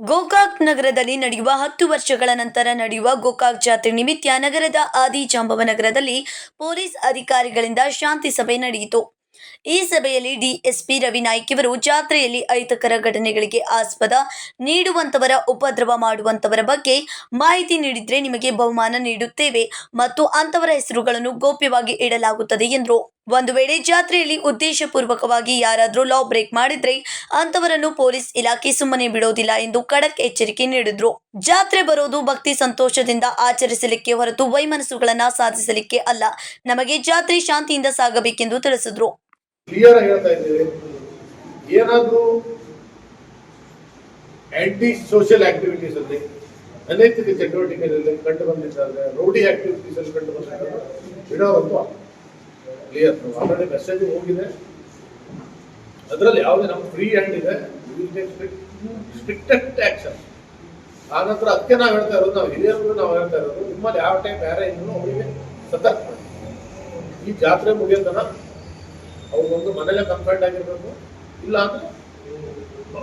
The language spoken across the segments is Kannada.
ಗೋಕಾಕ್ ನಗರದಲ್ಲಿ ನಡೆಯುವ ಹತ್ತು ವರ್ಷಗಳ ನಂತರ ನಡೆಯುವ ಗೋಕಾಕ್ ಜಾತ್ರೆ ನಿಮಿತ್ತ ನಗರದ ಆದಿ ಜಾಂಬವನಗರದಲ್ಲಿ ಪೊಲೀಸ್ ಅಧಿಕಾರಿಗಳಿಂದ ಶಾಂತಿ ಸಭೆ ನಡೆಯಿತು. ಈ ಸಭೆಯಲ್ಲಿ ಡಿಎಸ್ಪಿ ರವಿನಾಯ್ಕ್ ಇವರು ಜಾತ್ರೆಯಲ್ಲಿ ಅಹಿತಕರ ಘಟನೆಗಳಿಗೆ ಆಸ್ಪದ ನೀಡುವಂತವರ, ಉಪದ್ರವ ಮಾಡುವಂತವರ ಬಗ್ಗೆ ಮಾಹಿತಿ ನೀಡಿದ್ರೆ ನಿಮಗೆ ಬಹುಮಾನ ನೀಡುತ್ತೇವೆ ಮತ್ತು ಅಂತವರ ಹೆಸರುಗಳನ್ನು ಗೌಪ್ಯವಾಗಿ ಇಡಲಾಗುತ್ತದೆ ಎಂದರು. ಒಂದು ವೇಳೆ ಜಾತ್ರೆಯಲ್ಲಿ ಉದ್ದೇಶಪೂರ್ವಕವಾಗಿ ಯಾರಾದರೂ ಲಾ ಬ್ರೇಕ್ ಮಾಡಿದ್ರೆ ಅಂತವರನ್ನು ಪೊಲೀಸ್ ಇಲಾಖೆ ಸುಮ್ಮನೆ ಬಿಡೋದಿಲ್ಲ ಎಂದು ಖಡಕ್ ಎಚ್ಚರಿಕೆ ನೀಡಿದ್ರು. ಜಾತ್ರೆ ಬರೋದು ಭಕ್ತಿ ಸಂತೋಷದಿಂದ ಆಚರಿಸಲಿಕ್ಕೆ ಹೊರತು ವೈಮನಸ್ಸುಗಳನ್ನ ಸಾಧಿಸಲಿಕ್ಕೆ ಅಲ್ಲ, ನಮಗೆ ಜಾತ್ರೆ ಶಾಂತಿಯಿಂದ ಸಾಗಬೇಕೆಂದು ತಿಳಿಸಿದ್ರು. ಕ್ಲಿಯರ್ ಹೇಳ್ತಾ ಇದ್ದೇವೆ. ಏನಾದರೂ ಆಂಟಿ ಸೋಷಿಯಲ್ ಆಕ್ಟಿವಿಟೀಸ್ ಅಲ್ಲಿ, ಅನೈತಿಕ ಚಟುವಟಿಕೆಗಳಲ್ಲಿ ಕಂಡು ಬಂದಿದ್ದಾರೆ ರೌಡಿ ಆಕ್ಟಿವಿಟೀಸ್ ಅಲ್ಲಿ ಕಂಡು ಬಂದಿದ್ದಾರೆ ಕ್ಲಿಯರ್ ಆಲ್ರೆಡಿ ಮೆಸೇಜ್ ಹೋಗಿದೆ. ಅದರಲ್ಲಿ ಯಾವುದೇ ನಮ್ಮ ಫ್ರೀ ಹ್ಯಾಂಡ್ ಇದೆ ಸ್ಟ್ರಿಕ್ಟೆಸ್ಟ್ ಆ್ಯಕ್ಷನ್ ಆ ನಂತರ ಅದಕ್ಕೆ ನಾವು ಹೇಳ್ತಾ ಇರೋದು, ನಾವು ಹಿರಿಯರು ನಾವು ಹೇಳ್ತಾ ಇರೋದು, ನಿಮ್ಮಲ್ಲಿ ಯಾವ ಟೈಮ್ ಬೇರೆ ಇನ್ನೂ ಅವರಿಗೆ ಸತರ್ಕ ಮಾಡಿ. ಈ ಜಾತ್ರೆ ಮುಗಿಯೋತನ ಅವ್ರಿಗೊಂದು ಮನೇಲೆ ಕಂಫರ್ಟ್ ಆಗಿರ್ಬೇಕು ಇಲ್ಲ ಅಂದ್ರೆ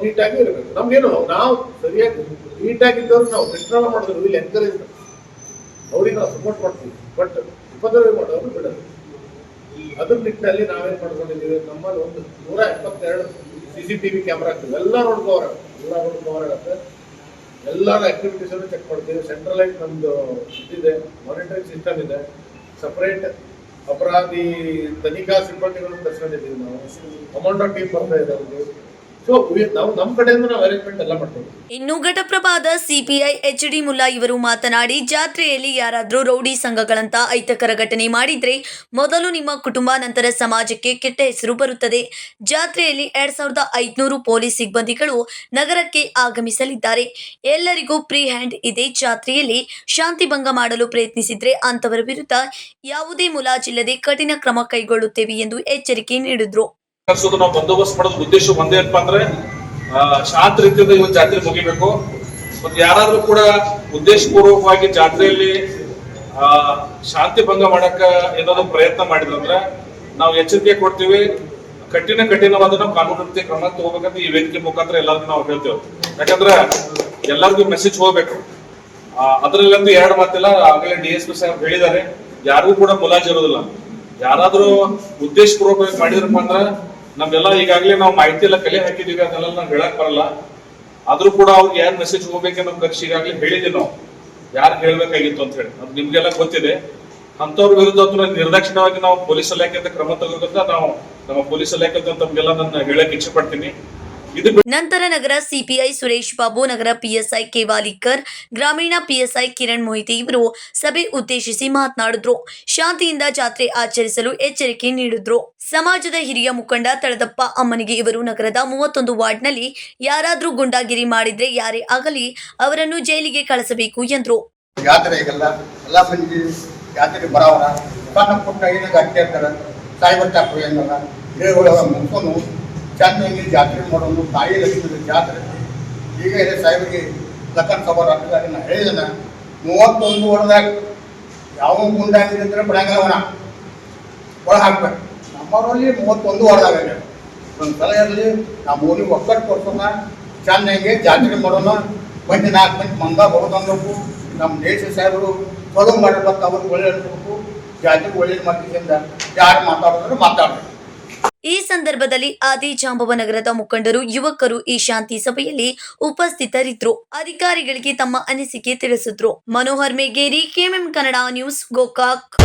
ನೀಟಾಗಿ ಇರಬೇಕು. ನಮ್ಗೇನು, ನಾವು ಸರಿಯಾಗಿ ನೀಟಾಗಿದ್ದವ್ರು ನಾವು ಕೃಷ್ಣ ಮಾಡಿದ್ರು ಇಲ್ಲಿ ಎನ್ಕರೇಜ್ ಅವ್ರಿಗೆ ನಾವು ಸಪೋರ್ಟ್ ಮಾಡ್ತೀವಿ ಬಟ್ ಉಪದ್ರವ ಮಾಡೋರು ಬಿಡೋದು ಅದ್ರ ನಿಟ್ಟಿನಲ್ಲಿ ನಾವೇನ್ ಮಾಡ್ಕೊಂಡಿದ್ದೀವಿ ನಮ್ಮಲ್ಲಿ ಒಂದು ನೂರ ಎಪ್ಪತ್ತೆರಡು C C T V camera ಆಗ್ತದೆ. ಎಲ್ಲ ರೋಡ್ ಕವರ್ ಎಲ್ಲ ರೋಡ್ ಕವರ್ ಆಗುತ್ತೆ. ಎಲ್ಲರ ಆಕ್ಟಿವಿಟೀಸ್ ಅನ್ನು ಚೆಕ್ ಮಾಡ್ತೀವಿ. ಸೆಂಟ್ರಲೈಟ್ ನಮ್ದು ಇದಿದೆ ಮಾನಿಟರಿಂಗ್ ಸಿಸ್ಟಮ್ ಇದೆ. ಸಪರೇಟ್ ಅಪರಾಧಿ ತನಿಖಾ ಸಿಬ್ಬಂದಿಗಳನ್ನು ತರಿಸ್ಕೊಂಡಿದ್ದೀವಿ ನಾವು. ಕಮಾಂಡೋ ಟೀಮ್ ಬರ್ತಾ ಇದೆ ಅವ್ರಿಗೆ. ಇನ್ನು ಘಟಪ್ರಭಾದ ಸಿಪಿಐ ಎಚ್ ಡಿ ಮುಲ್ಲಾ ಇವರು ಮಾತನಾಡಿ, ಜಾತ್ರೆಯಲ್ಲಿ ಯಾರಾದರೂ ರೌಡಿ ಸಂಘಗಳಂತ ಅಹಿತಕರ ಘಟನೆ ಮಾಡಿದ್ರೆ ಮೊದಲು ನಿಮ್ಮ ಕುಟುಂಬ, ನಂತರ ಸಮಾಜಕ್ಕೆ ಕೆಟ್ಟ ಹೆಸರು ಬರುತ್ತದೆ. ಜಾತ್ರೆಯಲ್ಲಿ ಎರಡ್ ಸಾವಿರದ ಐದುನೂರು ಪೊಲೀಸ್ ಸಿಬ್ಬಂದಿಗಳು ನಗರಕ್ಕೆ ಆಗಮಿಸಲಿದ್ದಾರೆ. ಎಲ್ಲರಿಗೂ ಫ್ರೀ ಹ್ಯಾಂಡ್ ಇದೆ ಜಾತ್ರೆಯಲ್ಲಿ. ಶಾಂತಿ ಭಂಗ ಮಾಡಲು ಪ್ರಯತ್ನಿಸಿದ್ರೆ ಅಂತವರ ವಿರುದ್ಧ ಯಾವುದೇ ಮುಲಾಜಿಲ್ಲದೆ ಕಠಿಣ ಕ್ರಮ ಕೈಗೊಳ್ಳುತ್ತೇವೆ ಎಂದು ಎಚ್ಚರಿಕೆ ನೀಡಿದ್ರು. ಕರ್ಸೋದು ನಾವು ಬಂದೋಬಸ್ತ್ ಮಾಡೋದು ಉದ್ದೇಶ ಒಂದೇ ಏನಪ್ಪಾ ಅಂದ್ರೆ ಶಾಂತ ರೀತಿಯಿಂದ ಇವತ್ತು ಜಾತ್ರೆ ಮುಗಿಬೇಕು. ಮತ್ತೆ ಯಾರಾದ್ರೂ ಕೂಡ ಉದ್ದೇಶಪೂರ್ವಕವಾಗಿ ಜಾತ್ರೆಯಲ್ಲಿ ಆ, ಶಾಂತಿ ಭಂಗ ಮಾಡಕ್ಕ ಏನಾದ್ರು ಪ್ರಯತ್ನ ಮಾಡಿದ್ರಂದ್ರೆ ನಾವು ಎಚ್ಚರಿಕೆ ಕೊಡ್ತೀವಿ. ಕಠಿಣ ಕಠಿಣವಾದ ನಾವು ಕಾನೂನು ಕ್ರಮ ತಗೋಬೇಕಂತ ಈ ವೇದಿಕೆ ಮುಖಾಂತರ ಎಲ್ಲರಿಗೂ ನಾವು ಹೇಳ್ತೇವೆ. ಯಾಕಂದ್ರೆ ಎಲ್ಲರಿಗೂ ಮೆಸೇಜ್ ಹೋಗ್ಬೇಕು. ಅದ್ರಲ್ಲಂತೂ ಎರಡು ಮಾತಿಲ್ಲ ಆಗಲೇ ಡಿ ಎಸ್ ಪಿ ಸಾಹೇಬ್ ಹೇಳಿದ್ದಾರೆ. ಯಾರಿಗೂ ಕೂಡ ಮುಲಾಜ್ ಇರೋದಿಲ್ಲ. ಯಾರಾದ್ರೂ ಉದ್ದೇಶಪೂರ್ವಕವಾಗಿ ಮಾಡಿದ್ರಪ್ಪ ಅಂದ್ರ ನಮ್ಗೆಲ್ಲ ಈಗಾಗಲೇ ನಾವು ಮಾಹಿತಿ ಎಲ್ಲ ಕಲೆ ಹಾಕಿದೀವಿ, ಅದನ್ನೆಲ್ಲ ನಾವು ಹೇಳಕ್ ಬರಲ್ಲ. ಆದ್ರೂ ಕೂಡ ಅವ್ರಿಗೆ ಯಾರು ಮೆಸೇಜ್ ಹೋಗ್ಬೇಕನ್ನೋ ಕಕ್ಷಿ ಈಗಾಗಲೇ ಹೇಳಿದ್ವಿ ನಾವು. ಯಾರು ಹೇಳ್ಬೇಕಾಗಿತ್ತು ಅಂತ ಹೇಳಿ. ಅದು ನಿಮ್ಗೆಲ್ಲ ಗೊತ್ತಿದೆ. ಅಂತವ್ರ ವಿರುದ್ಧ ನಿರ್ದಕ್ಷಿಣವಾಗಿ ನಾವು ಪೊಲೀಸ್ ಇಲಾಖೆಯಿಂದ ಕ್ರಮ ತಗೋಬೇಕಂತ ನಾವು ನಮ್ಮ ಪೊಲೀಸ್ ಇಲಾಖೆ ತಮ್ಗೆಲ್ಲ ನಾನು ಹೇಳಕ್ ಇಚ್ಛೆ ಪಡ್ತೀನಿ. ನಂತರ ನಗರ ಸಿಪಿಐ ಸುರೇಶ್ ಬಾಬು, ನಗರ ಪಿಎಸ್ಐ ಕೇವಾಲಿಕರ್ ಗ್ರಾಮೀಣ ಪಿಎಸ್ಐ ಕಿರಣ್ ಮೊಹಿತಿ ಇವರು ಸಭೆ ಉದ್ದೇಶಿಸಿ ಮಾತನಾಡಿದ್ರು. ಶಾಂತಿಯಿಂದ ಜಾತ್ರೆ ಆಚರಿಸಲು ಎಚ್ಚರಿಕೆ ನೀಡಿದ್ರು. ಸಮಾಜದ ಹಿರಿಯ ಮುಖಂಡ ತಳದಪ್ಪ ಅಮ್ಮನಿಗೆ ಇವರು ನಗರದ ಮೂವತ್ತೊಂದು ವಾರ್ಡ್ನಲ್ಲಿ ಯಾರಾದ್ರೂ ಗುಂಡಾಗಿರಿ ಮಾಡಿದ್ರೆ ಯಾರೇ ಆಗಲಿ ಅವರನ್ನು ಜೈಲಿಗೆ ಕಳಿಸಬೇಕು ಎಂದ್ರು. ಚೆನ್ನಾಗಿ ಜಾತ್ರೆ ಮಾಡೋದು, ತಾಯಿ ಲಕ್ಷ್ಮಿ ಜಾತ್ರೆ. ಈಗ ಇದೆ ಸಾಹೇಬರಿಗೆ ಲಕ್ಕನ್ ಹಾಕಿದಾರೆ ನಾನು ಹೇಳಿದನ ಮೂವತ್ತೊಂದು ವರ್ಷದಾಗ ಯಾವ ಗುಂಡಾಗಿದ್ರೆ ಬಿಡಂಗವನ. ಒಳ ಹಾಕ್ಬೇಕು. ನಮ್ಮವರಲ್ಲಿ ಮೂವತ್ತೊಂದು ವರ್ಷದಾಗ ಒಂದು ಸಲ ಇರಲಿ ನಮ್ಮ ಊರಿಗೆ ಒಕ್ಕಟ್ಟು ಕೊಡ್ಸೋಣ, ಚೆನ್ನಾಗಿ ಜಾತ್ರೆ ಮಾಡೋಣ. ಬಂದು ನಾಲ್ಕು ಮಂದಿ ಮಂದ ಬರೋದನ್ಬೇಕು ನಮ್ಮ ದೇಶ ಸಾಹೇಬರು ಚಲೋ ಮಾಡಿರ್ಬೇಕು, ಅವ್ರಿಗೆ ಒಳ್ಳೆ ಅನ್ಬೇಕು ಜಾತಿಗೆ ಒಳ್ಳೇದು ಮಾಡ್ತಿದ್ದಿಂದ ಯಾರು ಮಾತಾಡೋದ್ರೆ ಮಾತಾಡ್ಬೇಕು. ಈ ಸಂದರ್ಭದಲ್ಲಿ ಆದಿ ಜಾಂಬವ ನಗರದ ಮುಖಂಡರು, ಯುವಕರು ಈ ಶಾಂತಿ ಸಭೆಯಲ್ಲಿ ಉಪಸ್ಥಿತರಿದ್ರು. ಅಧಿಕಾರಿಗಳಿಗೆ ತಮ್ಮ ಅನಿಸಿಕೆ ತಿಳಿಸಿದ್ರು. Manohar Megeri, KMM Kannada news, Gokak.